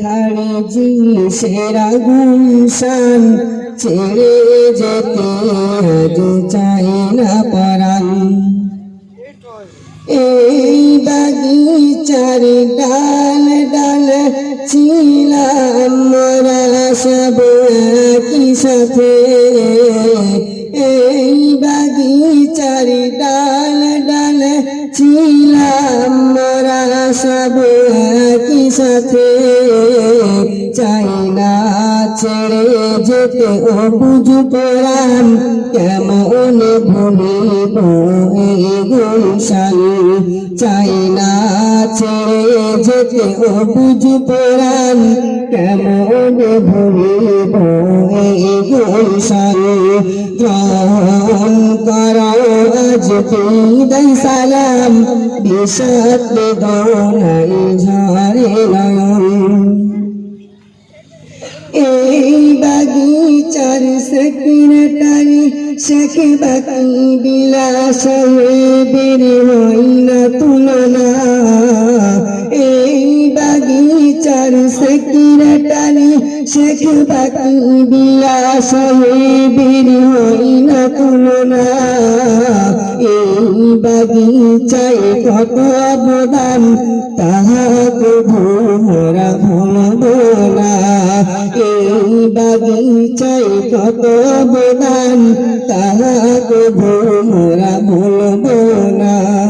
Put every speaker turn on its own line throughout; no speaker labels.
খাড়ি সেরা গুলশান ছেড়ে যেতে আজ চাই না পরাণ। এই বাগিচার ডাল ডাল ছিলাম মোরা সব একই সাথে। এই বাগিচার ডাল ডাল ছিলাম মোরা সব সাথে চাই না ছেড়ে যেতে ও বুঝু পড়ান কেমন ভূমি গুলশান? চাই না ছেড়ে যেতে কেমন ভুলিব গ্রহণ করো আজ বিদায় সালাম বিষাদ দৌড়াই ঝরে নয়ন সেক্রেটারি শেখ বাকি বিলাস বের হই না তুলনা এই বাগিচার সেক্রেটারি শেখ বাকি বিলাস বের হই না তুলনা। এই বাগিচায় কত অবদান, তাহা কবু মোরা ভুলব না। এই বাগিচায় কত অবদান, তাহা কবু মোরা ভুলব না।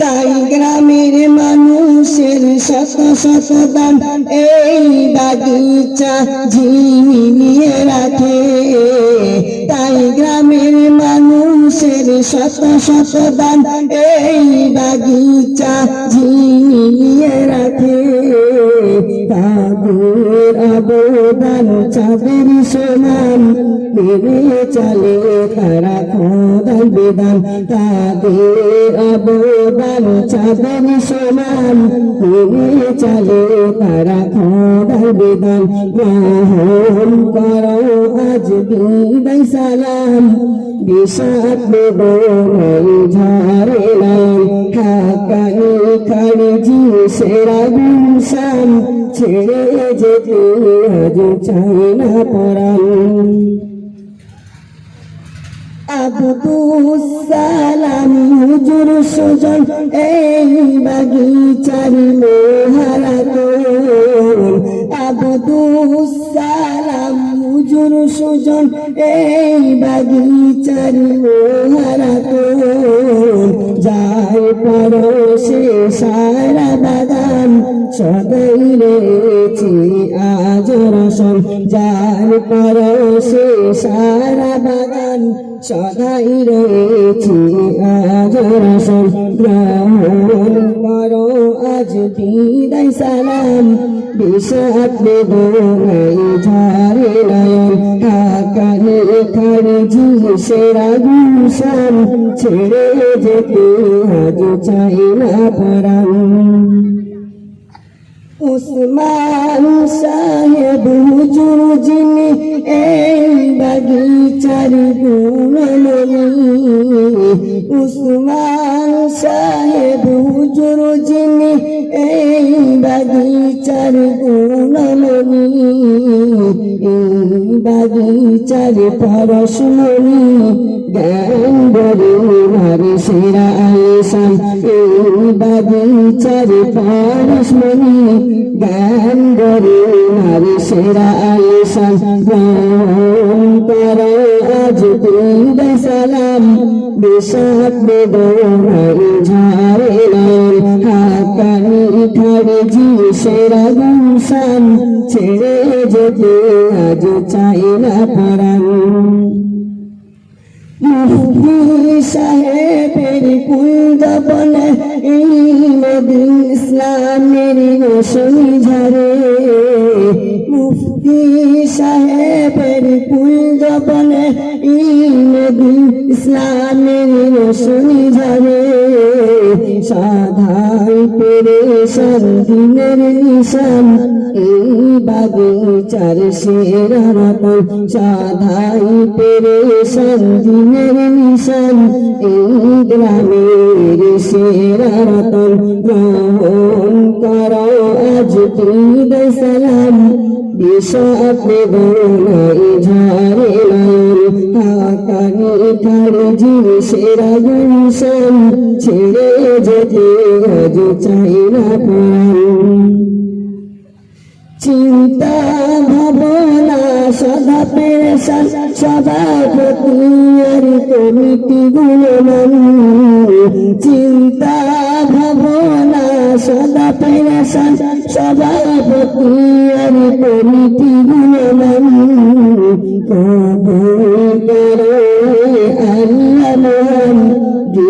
তাই গ্রামের মানুষের শত শত দান এই বাগিচা ঝিমিয়ে রাখে। তাই গ্রামের মানুষের শত শত দান এই বাগিচা ঝিমিয়ে রাখে। তাদের অবদান চাঁদের সমান। মেরে চলে তারা খোদার বিধান তাদের অবদান চাঁদের সমান। মেরে চলে তারা খোদার বিধান গ্রহণ করো আজ বিদায় সালাম। খাড়ি সেরা গুলশান। ছেড়ে যেতে আজ চাই না পরাণ। আবদুসালাম হুজুর সুজন, এই বাগিচার মোহারা তোর আবদুসালাম হুজুর সুজন, এই বাগিচার মোহারা তোর যাই পরশে সারা বাগান রসন যার পরশে সারা বাগান সদাই রয়েছি। আজ রসন গ্রহণ করো, আজ বিদায় সালাম। বিষাদ বেদনাই ঝরে নয়ন হাকানি খারিজি সেরা গুলশান। ছেড়ে যেতে আজ চাই না পরাণ। উসমান সাহেব হুজুর যিনি এই বাগিচার গুণমণি উসমান সাহেব হুজুর যিনি এই বাগিচার গুণমণি, এই বাগিচার পরশমণি, জ্ঞান বড়ি নারী সেরা আয়েশান এই বাগিচার পরশমণি, জ্ঞান বড়ি নারী সেরা আয়েশান গ্রহণ করো আজ বিদায় সালাম বিষাদ বেদনাই ঝারে নাম হাকানি ঠাড়ি জি সেরা গুলশান ছেড়ে যেতে আজ চাই না পরাণ সাহেবের বলে এই ইসলামের রোশনি ঝরে। সাহেবের বলে এই নদী ইসলামের রোশনি ঝরে। সাধাই পেরেশান, দিনের নিশান। এই বাগিচার সেরা রতন সাধাই পেরেশান, দিনের নিশান। এই গ্রামের সেরা রতন, গ্রহণ করো, আজ সালাম। বিষাদ বেদনাই ঝারে নয়ন হাকানি ঠাড়ে গুলশান ছেড়ে যেতে আজ চাই না চিন্তা, ভাবনা, সদা পেরেশান সবার প্রতি আর কমিটি গুণমান চিন্তা, ভাবনা, সদা পেরেশান সবার প্রতি আর কমিটি গুণমান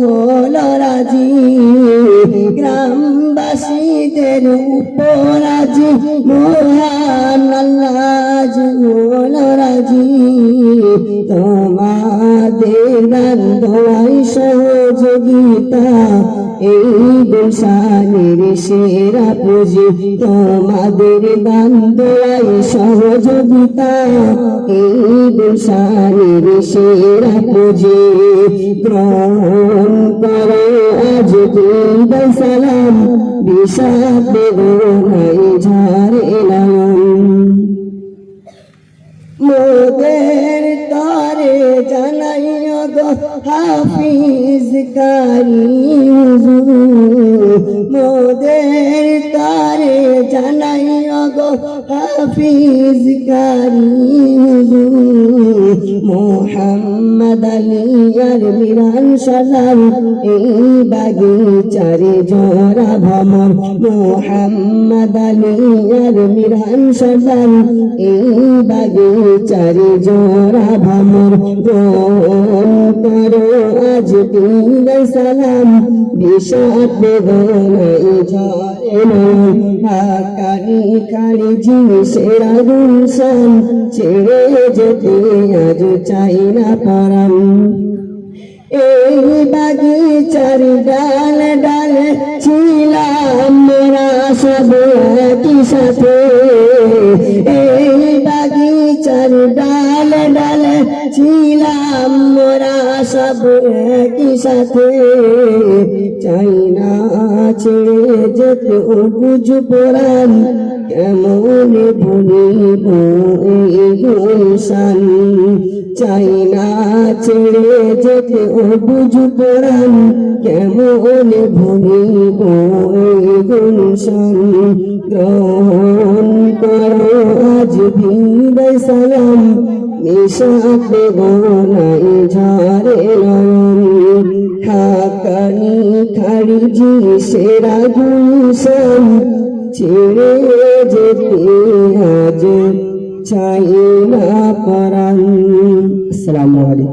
হল রাজি। গ্রামবাসীদের উপরাজি মহানাজ মহান আল্লাহ হল রাজি। তোমাদের দান সহযোগিতা এই গুলশানের সেরা পুঁজি। তোমাদের দান দোয়াই সহযোগিতা, এই গুলশানের সেরা পুঁজি। গ্রহণ করো আজ সালাম, বিষাদ ঝারে নয়ন মোদের তারে জানাই গো হাফিজ কারি মোদের তারে জানাই গো হাফিজ কারি মোহাম্মদ আলী আর মিরান সালাম এই বাগিচারে জোড়া ভমর মোহাম্মদ আলী আর মিরান সালাম এই বাগিচারে জোড়া গ্রহণ করো আজ দিন সালাম বিষাদ বেদনাই ঝরে নয়ন হাকারি খাড়ি জিনিসেরা গুলশান ছেড়ে যেতে আজ চাই না পরাণ এই বাগিচার ডাল ডাল ছিলাম, মোরা সব একই সাথে। এই বাগিচার ডাল ডাল ছিলাম মোরা সব একই সাথে। চাই না ছেড়ে যেত বুঝ পড়ান কেমন ভুলিব এই গুলশান চাই না ছেড়ে যেতে ও বুঝ পড়ান কেমন ভুলিব এই গুলশান গ্রহণ করো আজ বিদায় সালাম মিশাত বেদনাই ঝারে নয়ন। হাকানি খাড়ি জি সেরা গুলশান, ছেড়ে যেতে আজ চাই না করান আসসালামু আলাইকুম।